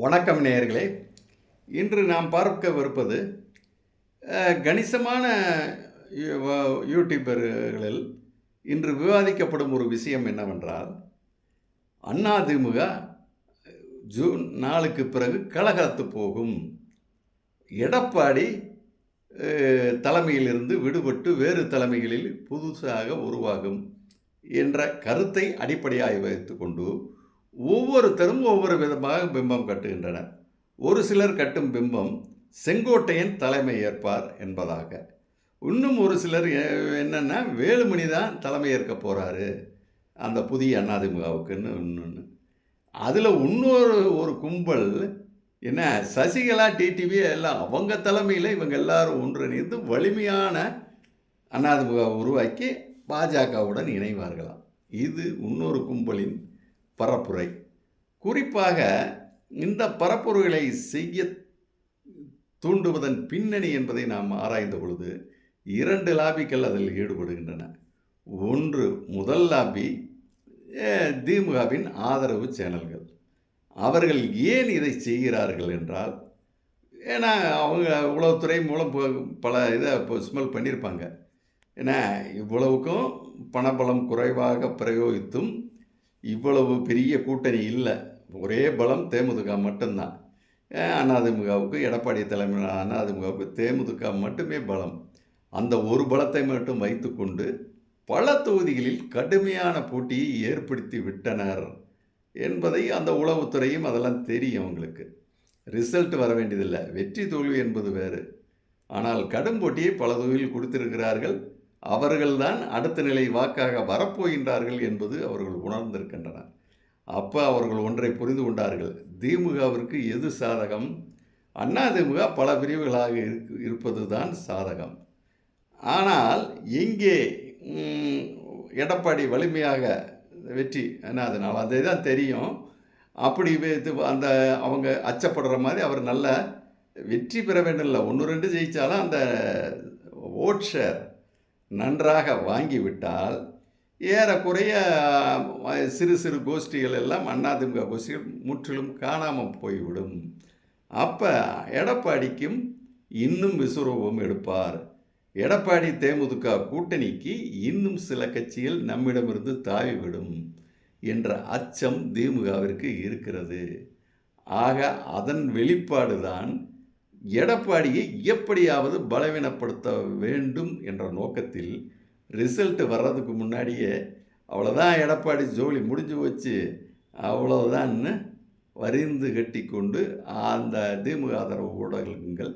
வணக்கம் நேயர்களே. இன்று நாம் பார்க்கவிருப்பது கணிசமான யூடியூபர்களில் இன்று விவாதிக்கப்படும் ஒரு விஷயம் என்னவென்றால் அதிமுக ஜூன் நாளுக்கு பிறகு கலகலத்து போகும். எடப்பாடி தலைமையிலிருந்து விடுபட்டு வேறு தலைமைகளில் புதுசாக உருவாகும் என்ற கருத்தை அடிப்படையாக வைத்துக்கொண்டு ஒவ்வொருத்தரும் ஒவ்வொரு விதமாக பிம்பம் கட்டுகின்றனர் ஒரு சிலர் கட்டும் பிம்பம் செங்கோட்டையன் தலைமை ஏற்பார் என்பதாக. இன்னும் ஒரு சிலர் என்னென்னா வேலுமணி தான் தலைமை ஏற்க போகிறாரு அந்த புதிய அதிமுகவுக்குன்னு இன்னொன்று அதில் இன்னொரு ஒரு கும்பல் என்ன சசிகலா டிடிவி எல்லாம் அவங்க தலைமையில் இவங்க எல்லாரும் ஒன்றிணைந்து வலிமையான அதிமுக உருவாக்கி பாஜகவுடன் இணைவார்களாம். இது இன்னொரு கும்பலின் பரப்புரை. குறிப்பாக இந்த பரப்புரைகளை செய்ய தூண்டுவதன் பின்னணி என்பதை நாம் ஆராய்ந்த பொழுது இரண்டு லாபிக்கள் அதில் ஈடுபடுகின்றன. ஒன்று முதல் லாபி திமுகவின் ஆதரவு சேனல்கள். அவர்கள் ஏன் இதை செய்கிறார்கள் என்றால் ஏன்னா அவங்க உளவுத்துறை மூலம் பல இதை இப்போ ஸ்மெல் பண்ணியிருப்பாங்க ஏன்னா இவ்வளவுக்கும் பணபலம் குறைவாக பிரயோகித்தும் இவ்வளவு பெரிய கூட்டணி இல்லை. ஒரே பலம் தேமுதிக மட்டும்தான். அஹ் அதிமுகவுக்கு எடப்பாடி தலைமையிலான அதிமுகவுக்கு தேமுதிக மட்டுமே பலம். அந்த ஒரு பலத்தை மட்டும் வைத்துக்கொண்டு பல தொகுதிகளில் கடுமையான போட்டியை ஏற்படுத்தி விட்டனர் என்பதை அந்த உளவுத்துறையும் அதெல்லாம் தெரியும் அவங்களுக்கு. ரிசல்ட் வர வேண்டியதில்லை. வெற்றி தோல்வி என்பது வேறு. ஆனால் கடும் போட்டியை பல தொகுதியில் கொடுத்திருக்கிறார்கள். அவர்கள்தான் அடுத்த நிலை வாக்காக வரப்போகின்றார்கள் என்பது அவர்கள் உணர்ந்திருக்கின்றனர் அப்போ அவர்கள் ஒன்றை புரிந்து கொண்டார்கள். திமுகவிற்கு எது சாதகம்? அதிமுக பல பிரிவுகளாக இருக்கு இருப்பது தான் சாதகம். ஆனால் இங்கே எடப்பாடி வலிமையாக வெற்றி ஏன்னா அது நாலாம் தான் தெரியும். அப்படி அந்த அவங்க அச்சப்படுற மாதிரி அவர் நல்ல வெற்றி பெற வேண்டும் இல்லை ஒன்று ரெண்டு ஜெயித்தாலும் அந்த ஓட் ஷேர் நன்றாக வாங்கிவிட்டால் ஏறக்குறைய சிறு சிறு கோஷ்டிகள் எல்லாம் அதிமுக கோஷ்டிகள் முற்றிலும் காணாமல் போய்விடும். அப்போ எடப்பாடிக்கும் இன்னும் விஸ்வரூபம் எடுப்பார். எடப்பாடி தேமுதிக கூட்டணிக்கு இன்னும் சில கட்சிகள் நம்மிடமிருந்து தாவிவிடும் என்ற அச்சம் திமுகவிற்கு இருக்கிறது. ஆக அதன் வெளிப்பாடுதான் எடப்பாடியை எப்படியாவது பலவீனப்படுத்த வேண்டும் என்ற நோக்கத்தில் ரிசல்ட் வர்றதுக்கு முன்னாடியே அவ்வளோதான் எடப்பாடி ஜோலி முடிஞ்சு வச்சு அவ்வளோதான்னு வரிந்து கட்டி கொண்டு அந்த திமுக ஆதரவு ஊடகங்கள்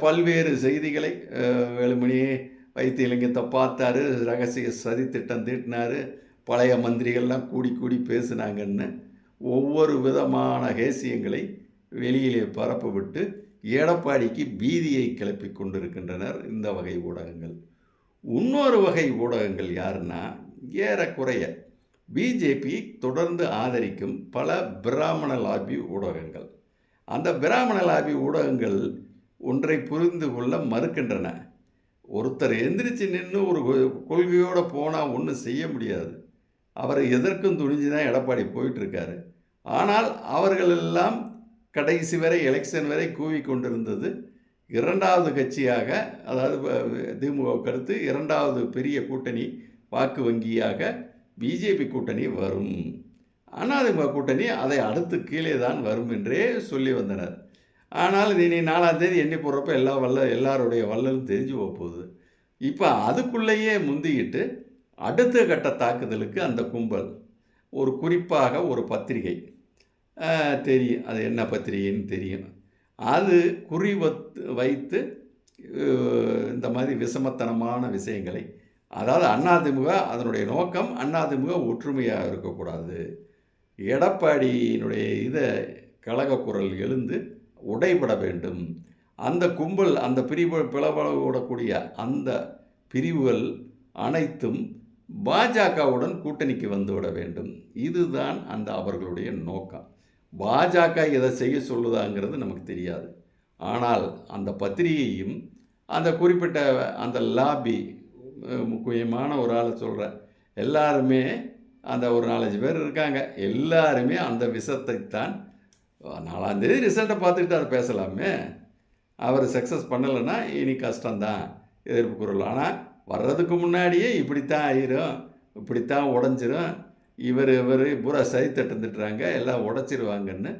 பல்வேறு செய்திகளை வேலுமணி வைத்திய இலங்கத்தை பார்த்தாரு ரகசிய சதி திட்டம் தீட்டினாரு பழைய மந்திரிகள்லாம் கூடி கூடி பேசுனாங்கன்னு ஒவ்வொரு விதமான ஹேசியங்களை வெளியிலே பரப்ப விட்டு எடப்பாடிக்கு பீதியை கிளப்பி கொண்டிருக்கின்றனர் இந்த வகை ஊடகங்கள். இன்னொரு வகை ஊடகங்கள் யாருன்னா ஏறக்குறைய பிஜேபி தொடர்ந்து ஆதரிக்கும் பல பிராமண லாபி ஊடகங்கள். அந்த பிராமண லாபி ஊடகங்கள் ஒன்றை புரிந்து கொள்ள மறுக்கின்றன. ஒருத்தர் எந்திரிச்சு நின்று ஒரு கொ- கொள்கையோடு போனால் ஒன்றும் செய்ய முடியாது. அவரை எதற்கும் துணிஞ்சு தான் எடப்பாடி போயிட்டுருக்காரு ஆனால் அவர்களெல்லாம் கடைசி வரை எலெக்ஷன் வரை கூவி கொண்டிருந்தது. இரண்டாவது கட்சியாக அதாவது திமுக கருத்து இரண்டாவது பெரிய கூட்டணி வாக்கு வங்கியாக பிஜேபி கூட்டணி வரும். அதிமுக கூட்டணி அதை அடுத்து கீழே தான் வரும் என்றே சொல்லி வந்தனர். ஆனால் இனி நாலாம் தேதி எண்ணி போடுறப்ப எல்லா வல்ல எல்லாருடைய வல்லலும் தெரிஞ்சு போகுது இப்போ அதுக்குள்ளேயே முந்திக்கிட்டு அடுத்த கட்ட தாக்குதலுக்கு அந்த கும்பல் ஒரு குறிப்பாக ஒரு பத்திரிகை. தெரியும். அது என்ன பத்திரிகைன்னு தெரியும். அது குறி வத்து வைத்து இந்த மாதிரி விஷமத்தனமான விஷயங்களை. அதாவது அதிமுக அதனுடைய நோக்கம் அதிமுக ஒற்றுமையாக இருக்கக்கூடாது. எடப்பாடியினுடைய இதை கழக குரல் எழுந்து உடைபட வேண்டும். அந்த கும்பல் அந்த பிரிவு பிளவுடக்கூடிய அந்த பிரிவுகள் அனைத்தும் பாஜகவுடன் கூட்டணிக்கு வந்துவிட வேண்டும். இதுதான் அந்த அவர்களுடைய நோக்கம். பாஜக எதை செய்ய சொல்லுதாங்கிறது நமக்கு தெரியாது. ஆனால் அந்த பத்திரிகையும் அந்த குறிப்பிட்ட அந்த லாபி முக்கியமான ஒரு ஆளை சொல்கிறேன் எல்லாருமே அந்த ஒரு நாலஞ்சு பேர் இருக்காங்க. எல்லாருமே அந்த விஷத்தைத்தான் நாலாந்தேதி ரிசல்ட்டை பார்த்துக்கிட்டு அதை பேசலாமே. அவர் சக்ஸஸ் பண்ணலைன்னா இனி கஷ்டம்தான் எதிர்ப்பு குரல். ஆனால் வர்றதுக்கு முன்னாடியே இப்படித்தான் ஆயிரும் இப்படித்தான் உடஞ்சிரும் இவர் இவர் பூரா சரி தட்டுந்துட்டுறாங்க எல்லாம் உடச்சிருவாங்கன்னு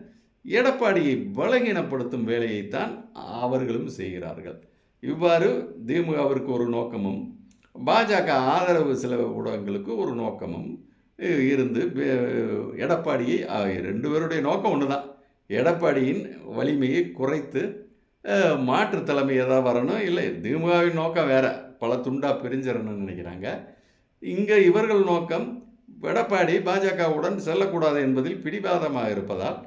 எடப்பாடியை பலகீனப்படுத்தும் வேலையைத்தான் அவர்களும் செய்கிறார்கள். இவ்வாறு திமுகவிற்கு ஒரு நோக்கமும் பாஜக ஆதரவு சில ஊடகங்களுக்கு ஒரு நோக்கமும் இருந்து எடப்பாடியை ரெண்டு பேருடைய நோக்கம் ஒன்று தான் எடப்பாடியின் வலிமையை குறைத்து மாற்று தலைமை எதாவது வரணும்? இல்லை திமுகவின் நோக்கம் வேறு. பல துண்டாக பிரிஞ்சிடணும்னு நினைக்கிறாங்க. இங்கே இவர்கள் நோக்கம் எடப்பாடி பாஜகவுடன் செல்லக்கூடாது என்பதில் பிடிவாதமாக இருப்பதால்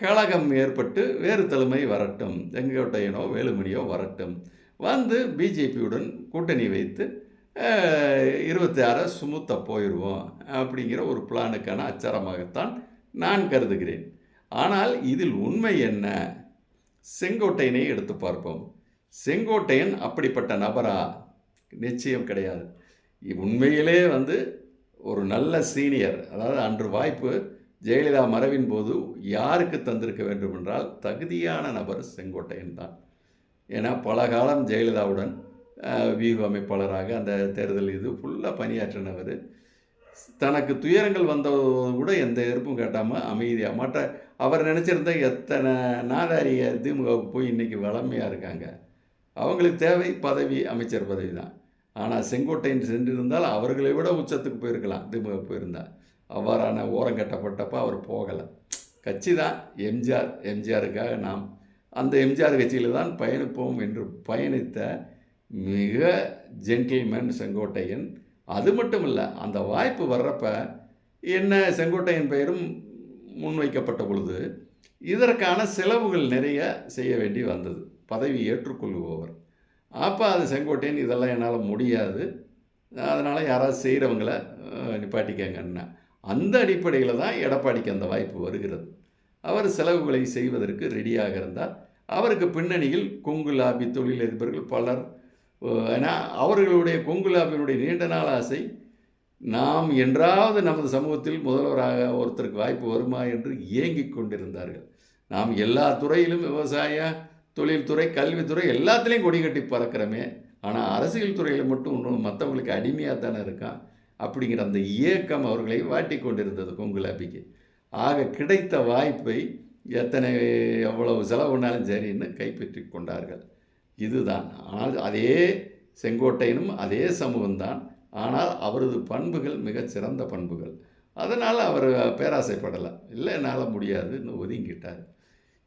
கழகம் ஏற்பட்டு வேறு தலைமை வரட்டும். செங்கோட்டையனோ வேலுமணியோ வரட்டும். வந்து பிஜேபியுடன் கூட்டணி வைத்து இருபத்தி ஆறை சுமுத்த போயிடுவோம் அப்படிங்கிற ஒரு பிளானுக்கான அச்சாரமாகத்தான் நான் கருதுகிறேன். ஆனால் இதில் உண்மை என்ன? செங்கோட்டையனை எடுத்து பார்ப்போம். செங்கோட்டையன் அப்படிப்பட்ட நபரா? நிச்சயம் கிடையாது. உண்மையிலே வந்து ஒரு நல்ல சீனியர் அதாவது அன்று வாய்ப்பு ஜெயலலிதா மறைவின் போது யாருக்கு தந்திருக்க வேண்டும் என்றால் தகுதியான நபர் செங்கோட்டையன் தான். ஏன்னா பல காலம் ஜெயலலிதாவுடன் வியூ அமைப்பாளராக அந்த தேர்தல் இது ஃபுல்லாக பணியாற்றினவர் தனக்கு துயரங்கள் வந்தபோது கூட எந்த எதிர்ப்பும் கேட்டாமல் அமைதியாக மற்ற அவர் நினச்சிருந்தா எத்தனை நாதாரிய திமுகவுக்கு போய் இன்றைக்கி வளமையாக இருக்காங்க. அவங்களுக்கு தேவை பதவி அமைச்சர் பதவி தான். ஆனால் செங்கோட்டையன் சென்றிருந்தால் அவர்களை விட உச்சத்துக்கு போயிருக்கலாம். திமுக போயிருந்தால் அவ்வாறான ஓரம் கட்டப்பட்டப்போ அவர் போகலை. கட்சி தான் எம்ஜிஆர். எம்ஜிஆருக்காக நாம் அந்த எம்ஜிஆர் கட்சியில் தான் பயணிப்போம் என்று பயணித்த மிக ஜென்டில்மேன் செங்கோட்டையன். அது மட்டும் இல்லை அந்த வாய்ப்பு வர்றப்ப என்ன செங்கோட்டையன் பெயரும் முன்வைக்கப்பட்ட பொழுது இதற்கான செலவுகள் நிறைய செய்ய வேண்டி வந்தது. பதவி ஏற்றுக்கொள்ளுபவர். அப்போ அது செங்கோட்டையன் இதெல்லாம் என்னால் முடியாது. அதனால் யாராவது செய்கிறவங்கள நிப்பாட்டிக்கங்கன்னா அந்த அடிப்படையில் தான் எடப்பாடிக்கு அந்த வாய்ப்பு வருகிறது. அவர் செலவுகளை செய்வதற்கு ரெடியாக இருந்தார். அவருக்கு பின்னணியில் கொங்கு லாபி தொழிலதிபர்கள் பலர் ஏன்னா அவர்களுடைய கொங்கு லாபியினுடைய நீண்ட நாள் ஆசை நாம் என்றாவது நமது சமூகத்தில் முதல்வராக ஒருத்தருக்கு வாய்ப்பு வருமா என்று ஏங்கிக் கொண்டிருந்தார்கள். நாம் எல்லா துறையிலும் விவசாய தொழில்துறை கல்வித்துறை எல்லாத்துலேயும் கொடி கட்டி பறக்கிறோமே. ஆனால் அரசியல் துறையில் மட்டும் இன்னும் மற்றவங்களுக்கு அடிமையாக தானே இருக்கான் அப்படிங்கிற அந்த இயக்கம் அவர்களை வாட்டி கொண்டிருந்தது கொங்குலாபிக்கு ஆக கிடைத்த வாய்ப்பை எத்தனை எவ்வளவு செலவுனாலும் சரின்னு கைப்பற்றி கொண்டார்கள். இதுதான். ஆனால் அதே செங்கோட்டையனும் அதே சமூகம்தான். ஆனால் அவரது பண்புகள் மிகச் சிறந்த பண்புகள். அதனால் அவர் பேராசைப்படலை. இல்லை என்னால் முடியாதுன்னு ஒதுங்கிட்டார்.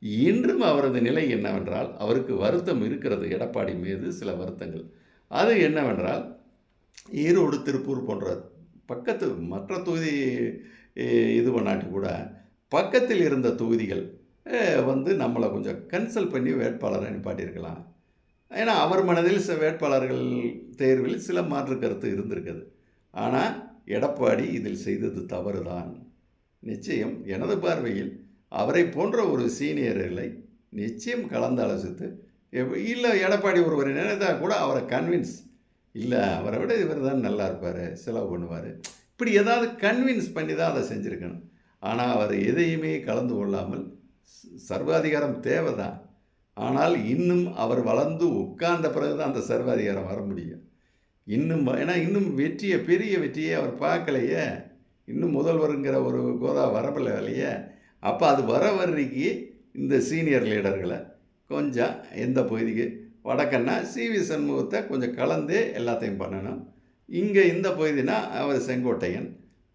இன்றும் அவரது நிலை என்னவென்றால் அவருக்கு வருத்தம் இருக்கிறது. எடப்பாடி மீது சில வருத்தங்கள். அது என்னவென்றால் ஈரோடு திருப்பூர் போன்ற பக்கத்து மற்ற தொகுதி இது பண்ணாட்டி கூட பக்கத்தில் இருந்த தொகுதிகள் வந்து நம்மளை கொஞ்சம் கன்சல்ட் பண்ணி வேட்பாளரை நிப்பாட்டியிருக்கலாம். ஏன்னா அவர் மனதில் சில வேட்பாளர்கள் தேர்வில் சில மாற்று கருத்து இருந்திருக்குது ஆனால் எடப்பாடி இதில் செய்தது தவறுதான். நிச்சயம் எனது பார்வையில் அவரை போன்ற ஒரு சீனியர்களை நிச்சயம் கலந்து ஆலோசித்து இல்லை எடப்பாடி ஒருவர் நினைத்தால் கூட அவரை கன்வின்ஸ் இல்லை அவரை விட இவர் தான் நல்லா இருப்பார் செலவு பண்ணுவார். இப்படி ஏதாவது கன்வின்ஸ் பண்ணி தான் அதை செஞ்சுருக்கணும். ஆனால் அவர் எதையுமே கலந்து கொள்ளாமல் சர்வாதிகாரம் தேவைதான். ஆனால் இன்னும் அவர் வளர்ந்து உட்கார்ந்த பிறகு தான் அந்த சர்வாதிகாரம் வர முடியும். இன்னும் ஏன்னா இன்னும் வெற்றியை பெரிய வெற்றியை அவர் பார்க்கலையே. இன்னும் முதல்வருங்கிற ஒரு கோதா வரவில்லை இல்லையே. அப்போ அது வர வர்றதுக்கு இந்த சீனியர் லீடர்களை கொஞ்சம் எந்த பகுதிக்கு? வடக்கன்னா சிவி சண்முகத்தை கொஞ்சம் கலந்து எல்லாத்தையும் பண்ணணும். இங்கே இந்த பகுதினா அவர் செங்கோட்டையன்.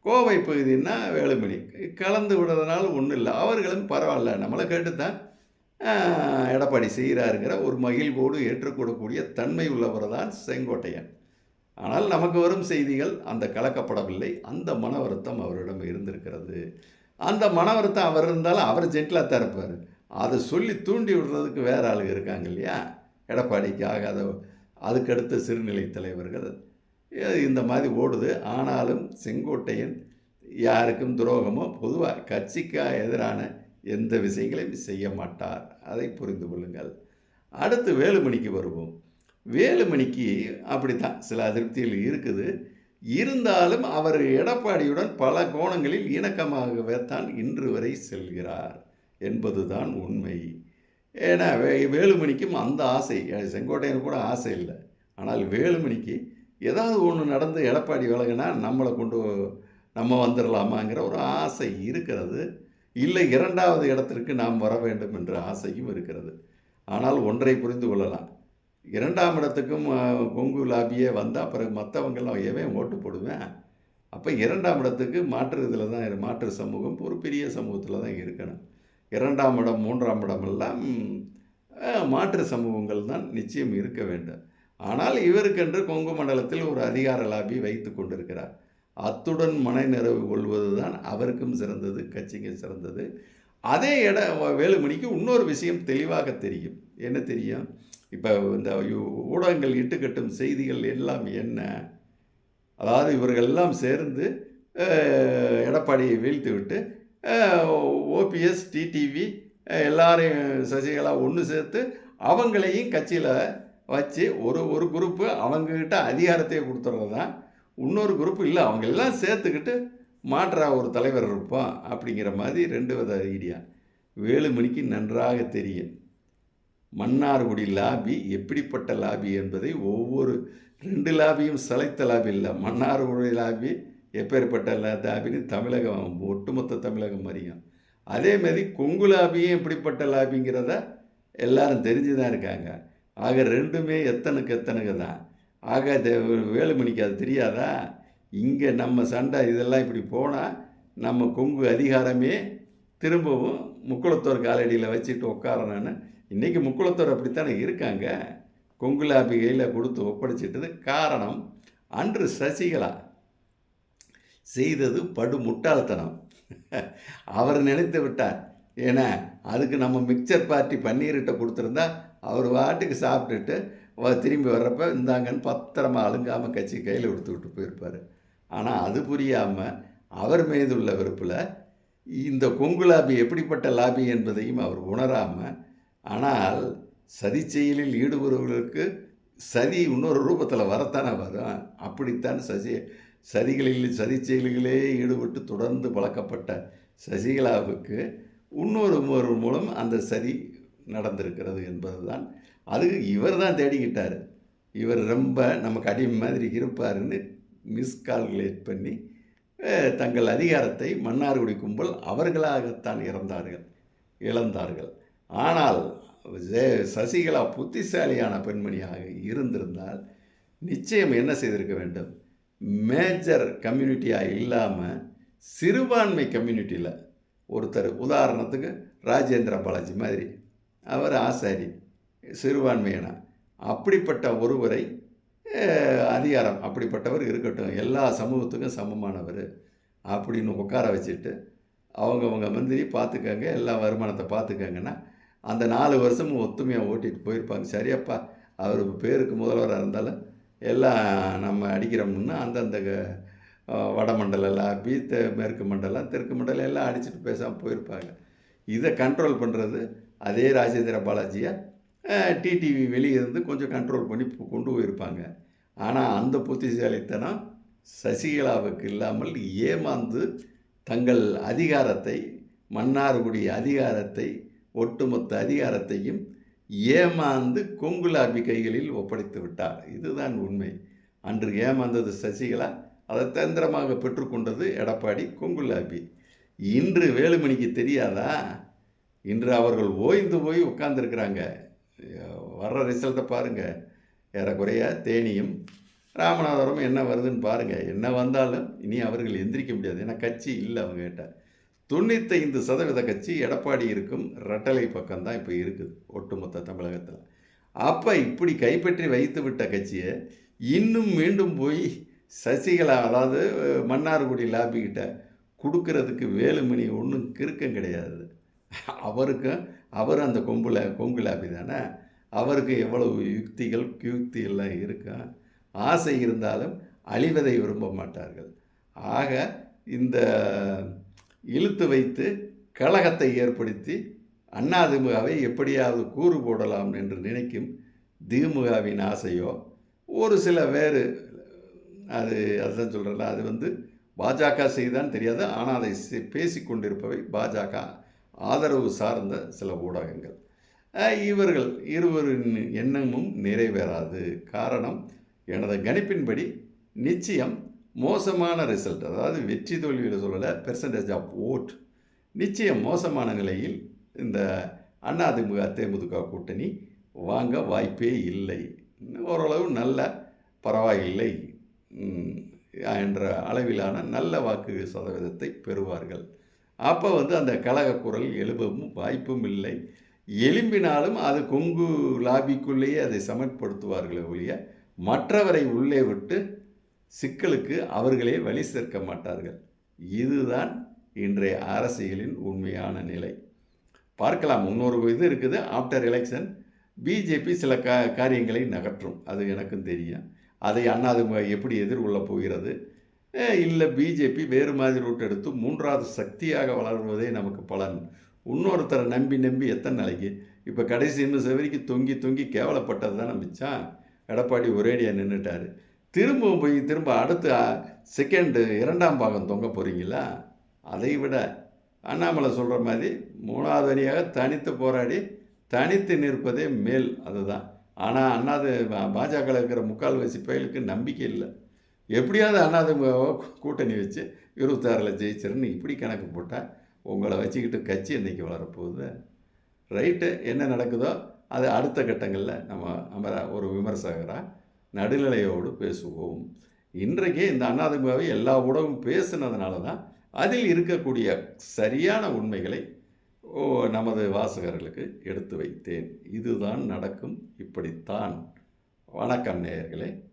கோவை பகுதின்னா வேலுமணி. கலந்து விடுறதுனால ஒன்றும் இல்லை. அவர்களும் பரவாயில்ல. நம்மளை கேட்டு தான் எடப்பாடி செய்கிறாருங்கிற ஒரு மகிழ்வோடு ஏற்றுக்கொள்ளக்கூடிய தன்மை உள்ளவர் தான் செங்கோட்டையன். ஆனால் நமக்கு வரும் செய்திகள் அந்த கலக்கப்படவில்லை. அந்த மன வருத்தம் அவரிடம் இருந்திருக்கிறது. அந்த மனவரத்தை அவர் இருந்தாலும் அவர் ஜென்டிலாக தான் இருப்பார். அதை சொல்லி தூண்டி விடுறதுக்கு வேறு ஆளுங்க இருக்காங்க இல்லையா? எடப்பாடிக்கு ஆகாத அதுக்கடுத்த சிறுநிலை தலைவர்கள். இந்த மாதிரி ஓடுது. ஆனாலும் செங்கோட்டையன் யாருக்கும் துரோகமோ பொதுவாக கட்சிக்காக எதிரான எந்த விஷயங்களையும் செய்ய மாட்டார். அதை புரிந்து கொள்ளுங்கள். அடுத்து வேலுமணிக்கு வருவோம். வேலுமணிக்கு அப்படி தான் சில அதிருப்திகள் இருக்குது. இருந்தாலும் அவர் எடப்பாடியுடன் பல கோணங்களில் இணக்கமாகவே தான் இன்று வரை செல்கிறார் என்பதுதான் உண்மை. ஏன்னா வே வேலுமணிக்கும் அந்த ஆசை செங்கோட்டையனுக்கு கூட ஆசை இல்லை. ஆனால் வேலுமணிக்கு ஏதாவது ஒன்று நடந்து எடப்பாடி விலகினா நம்மளை கொண்டு நம்ம வந்துடலாமாங்கிற ஒரு ஆசை இருக்கிறது. இல்லை இரண்டாவது இடத்திற்கு நாம் வர வேண்டும் என்ற ஆசையும் இருக்கிறது. ஆனால் ஒன்றை புரிந்து கொள்ளலாம். இரண்டாம் இடத்துக்கும் கொங்கு லாபியே வந்தால் பிறகு மற்றவங்கெல்லாம் எவன் ஓட்டு போடுவேன்? அப்போ இரண்டாம் இடத்துக்கு மாற்று இதில் தான் மாற்று சமூகம் ஒரு பெரிய சமூகத்தில் தான் இருக்கணும். இரண்டாம் இடம் மூன்றாம் இடமெல்லாம் மாற்று சமூகங்கள் தான் நிச்சயம் இருக்க வேண்டும். ஆனால் இவருக்கென்று கொங்கு மண்டலத்தில் ஒரு அதிகார லாபி வைத்து கொண்டிருக்கிறார். அத்துடன் மனை நிறைவு கொள்வது தான் அவருக்கும் சிறந்தது கட்சிக்கும் சிறந்தது. அதே இட வேலுமணிக்கு இன்னொரு விஷயம் தெளிவாக தெரியும். என்ன தெரியும்? இப்போ இந்த ஊடகங்கள் இட்டுக்கட்டும் செய்திகள் எல்லாம் என்ன? அதாவது இவர்கள் எல்லாம் சேர்ந்து எடப்பாடியை வீழ்த்து விட்டு ஓபிஎஸ் டிடிவி எல்லாரையும் சசிகலா ஒன்று சேர்த்து அவங்களையும் கட்சியில் வச்சு ஒரு ஒரு குரூப்பு அவங்கக்கிட்ட அதிகாரத்தையே கொடுத்துறது தான் இன்னொரு குரூப் இல்லை அவங்க எல்லாம் சேர்த்துக்கிட்டு மாற்றா ஒரு தலைவர் இருப்பான் அப்படிங்கிற மாதிரி ரெண்டு வித ஐடியா. வேலுமணிக்கு நன்றாக தெரியும். மன்னார்குடி லாபி எப்படிப்பட்ட லாபி என்பதை ஒவ்வொரு ரெண்டு லாபியும் சளைத்த லாபி இல்லை. மன்னார்குடி லாபி எப்பேற்பட்ட லாபின்னு தமிழகம் ஒட்டுமொத்த தமிழகம் அறியும் அதேமாரி கொங்கு லாபியும் எப்படிப்பட்ட லாபிங்கிறத எல்லாரும் தெரிஞ்சு தான் இருக்காங்க. ஆக ரெண்டுமே எத்தனுக்கு எத்தனுக்கு தான். ஆக வேலுமணிக்கு அது தெரியாதா? இங்கே நம்ம சண்டை இதெல்லாம் இப்படி போனால் நம்ம கொங்கு அதிகாரமே திரும்பவும் முக்குளத்தோர் காலடியில் வச்சுட்டு உட்காரணுன்னு இன்றைக்கி முக்குளத்தோர் அப்படித்தானே இருக்காங்க? கொங்குலாபி கையில் கொடுத்து ஒப்படைச்சிட்டது காரணம் அன்று சசிகலா செய்தது படு முட்டாள்தனம். அவர் நினைத்து விட்டார். ஏன்னா அதுக்கு நம்ம மிக்சர் பார்ட்டி பன்னீர்கிட்ட கொடுத்துருந்தா அவர் வாட்டுக்கு சாப்பிட்டுட்டு திரும்பி வர்றப்ப இந்தாங்கன்னு பத்திரமா அழுங்காமல் கட்சி கையில் கொடுத்துக்கிட்டு போயிருப்பார். ஆனால் அது புரியாமல் அவர் மீது உள்ள வெறுப்பில் இந்த கொங்கு லாபி எப்படிப்பட்ட லாபி என்பதையும் அவர் உணராமல் ஆனால் சதி செயலில் ஈடுபடுவர்களுக்கு சதி இன்னொரு ரூபத்தில் வரத்தானே வரும். அப்படித்தான் சசி சதிகளில் சதி செயல்களே ஈடுபட்டு தொடர்ந்து பழக்கப்பட்ட சசிகலாவுக்கு இன்னொரு ஒரு மூலம் அந்த சதி நடந்திருக்கிறது என்பதுதான். அது இவர் தான் தேடிக்கிட்டார். இவர் ரொம்ப நமக்கு அடிமை மாதிரி இருப்பாருன்னு மிஸ்கால்குலேட் பண்ணி தங்கள் அதிகாரத்தை மன்னார்குடி கும்பல் அவர்களாகத்தான் இறந்தார்கள் இழந்தார்கள். ஆனால் சசிகலா புத்திசாலியான பெண்மணியாக இருந்திருந்தால் நிச்சயம் என்ன செய்திருக்க வேண்டும்? மேஜர் கம்யூனிட்டியாக இல்லாமல் சிறுபான்மை கம்யூனிட்டியில் ஒருத்தர் உதாரணத்துக்கு ராஜேந்திர பாலாஜி மாதிரி. அவர் ஆசாரி சிறுபான்மையினா அப்படிப்பட்ட ஒருவரை அதிகாரம் அப்படிப்பட்டவர் இருக்கட்டும் எல்லா சமூகத்துக்கும் சமமானவர் அப்படின்னு உட்கார வச்சுட்டு அவங்கவுங்க மந்திரி பார்த்துக்கங்க எல்லா வருமானத்தை பார்த்துக்கங்கன்னா அந்த நாலு வருஷமும் ஒத்துமையாக ஓட்டிட்டு போயிருப்பாங்க. சரியாப்பா அவர் பேருக்கு முதல்வராக இருந்தாலும் எல்லாம் நம்ம அடிக்கிறோம்னா அந்தந்த க- அஹ், வடமண்டல லாபி மேற்கு மண்டலம் தெற்கு மண்டலம் எல்லாம் அடிச்சுட்டு பேசாமல் போயிருப்பாங்க. இதை கண்ட்ரோல் பண்ணுறது அதே ராஜேந்திர பாலாஜியை டிடிவி வெளியே இருந்து கொஞ்சம் கண்ட்ரோல் பண்ணி கொண்டு போயிருப்பாங்க. ஆனால் அந்த புத்திசாலித்தனம் சசிகலாவுக்கு இல்லாமல் ஏமாந்து தங்கள் அதிகாரத்தை மன்னார்குடி அதிகாரத்தை ஒட்டுமொத்த அதிகாரத்தையும் ஏமாந்து கொங்குலாபி கைகளில் ஒப்படைத்து விட்டார். இதுதான் உண்மை. அன்று ஏமாந்தது சசிகலா அதை தந்திரமாக பெற்றுக்கொண்டது எடப்பாடி கொங்குலாபி இன்று வேலுமணிக்கு தெரியாதா? இன்று அவர்கள் ஓய்ந்து போய் உட்கார்ந்துருக்கிறாங்க. வர்ற ரிசல்ட்டை பாருங்கள் ஏறக்குறைய தேனியும் ராமநாதபுரம் என்ன வருதுன்னு பாருங்கள் என்ன வந்தாலும் இனி அவர்கள் எந்திரிக்க முடியாது. ஏன்னா கட்சி இல்லை அவங்ககிட்ட. தொண்ணூத்தைந்து சதவீத கட்சி எடப்பாடி இருக்கும் ரெட்டலை பக்கம்தான் இப்போ இருக்குது ஒட்டுமொத்த தமிழகத்தில். அப்போ இப்படி கைப்பற்றி வைத்து விட்ட கட்சியை இன்னும் மீண்டும் போய் சசிகலா அதாவது மன்னார்குடி லாபிக்கிட்ட கொடுக்கறதுக்கு வேலுமணி ஒன்றும் கிறுக்கம் கிடையாது. அவருக்கும் அவர் அந்த கொம்புல கொங்கு லாபி தானே அவருக்கு எவ்வளவு யுக்திகள் கியுக்தி எல்லாம் இருக்கும் ஆசை இருந்தாலும் அழிவதை விரும்ப மாட்டார்கள். ஆக இந்த இழுத்து வைத்து கழகத்தை ஏற்படுத்தி அதிமுகவை எப்படியாவது கூறு போடலாம் என்று நினைக்கும் திமுகவின் ஆசையோ ஒரு சில வேறு அது அதுதான் சொல்கிறல அது வந்து பாஜக செய்தான் தெரியாது ஆனால் அதை பேசி கொண்டிருப்பவை பாஜக ஆதரவு சார்ந்த சில ஊடகங்கள். இவர்கள் இருவரின் எண்ணமும் நிறைவேறாது. காரணம் எனது கணிப்பின்படி நிச்சயம் மோசமான ரிசல்ட் அதாவது வெற்றி தோல்வியில் சொல்லலை பெர்சன்டேஜ் ஆஃப் ஓட் நிச்சயம் மோசமான நிலையில் இந்த அதிமுக தேமுதிக கூட்டணி வாங்க வாய்ப்பே இல்லை. ஓரளவு நல்ல பரவாயில்லை. என்ற அளவிலான நல்ல வாக்கு சதவீதத்தை பெறுவார்கள். அப்போ வந்து அந்த கழக குரல் எழுபவும் வாய்ப்பும் இல்லை. எலும்பினாலும் அது கொங்கு லாபிக்குள்ளேயே அதை சமன்படுத்துவார்களே ஒழிய மற்றவரை உள்ளே விட்டு சிக்கலுக்கு அவர்களே வழி சேர்க்க மாட்டார்கள். இதுதான் இன்றைய அரசியலின் உண்மையான நிலை. பார்க்கலாம் இன்னொரு இது இருக்குது. ஆஃப்டர் எலெக்ஷன் பிஜேபி சில கா காரியங்களை நகற்றும். அது எனக்கும் தெரியும். அதை அண்ணாதிமுக எப்படி எதிர்கொள்ள போகிறது? இல்லை பிஜேபி வேறு மாதிரி ரூட் எடுத்து மூன்றாவது சக்தியாக வளர்வதே நமக்கு பலன். இன்னொருத்தரை நம்பி நம்பி எத்தனை நாளைக்கு? இப்போ கடைசி இன்னும் செவரிக்கு தொங்கி தொங்கி கேவலப்பட்டது தான் மிச்சம்? எடப்பாடி ஒரேடியாக நின்றுட்டார் திரும்பவும் போய் திரும்ப அடுத்து செகண்டு இரண்டாம் பாகம் தொங்க போகிறீங்களா அதை விட அண்ணாமலை சொல்கிற மாதிரி மூணாவது அணியாக தனித்து போராடி தனித்து நிற்பதே மேல் அதுதான். ஆனால் அண்ணாது பாஜகவில் இருக்கிற முக்கால்வாசி பயலுக்கு நம்பிக்கை இல்லை. எப்படியாவது அண்ணாது கூட்டணி வச்சு இருபத்தாறில் ஜெயிச்சிருன்னு இப்படி கணக்கு போட்டால் உங்களை வச்சுக்கிட்டு கட்சி இன்றைக்கி வளரப்போகுது. ரைட்டு என்ன நடக்குதோ அது அடுத்த கட்டங்களில் நம்ம அமர ஒரு விமர்சகராக நடுநிலையோடு பேசுவோம். இன்றைக்கே இந்த அண்ணாதிமுகவை எல்லா ஊடகமும் பேசுனதுனால தான் அதில் இருக்கக்கூடிய சரியான உண்மைகளை நமது வாசகர்களுக்கு எடுத்து வைத்தேன். இதுதான் நடக்கும். இப்படித்தான். வணக்கம் நேயர்களே.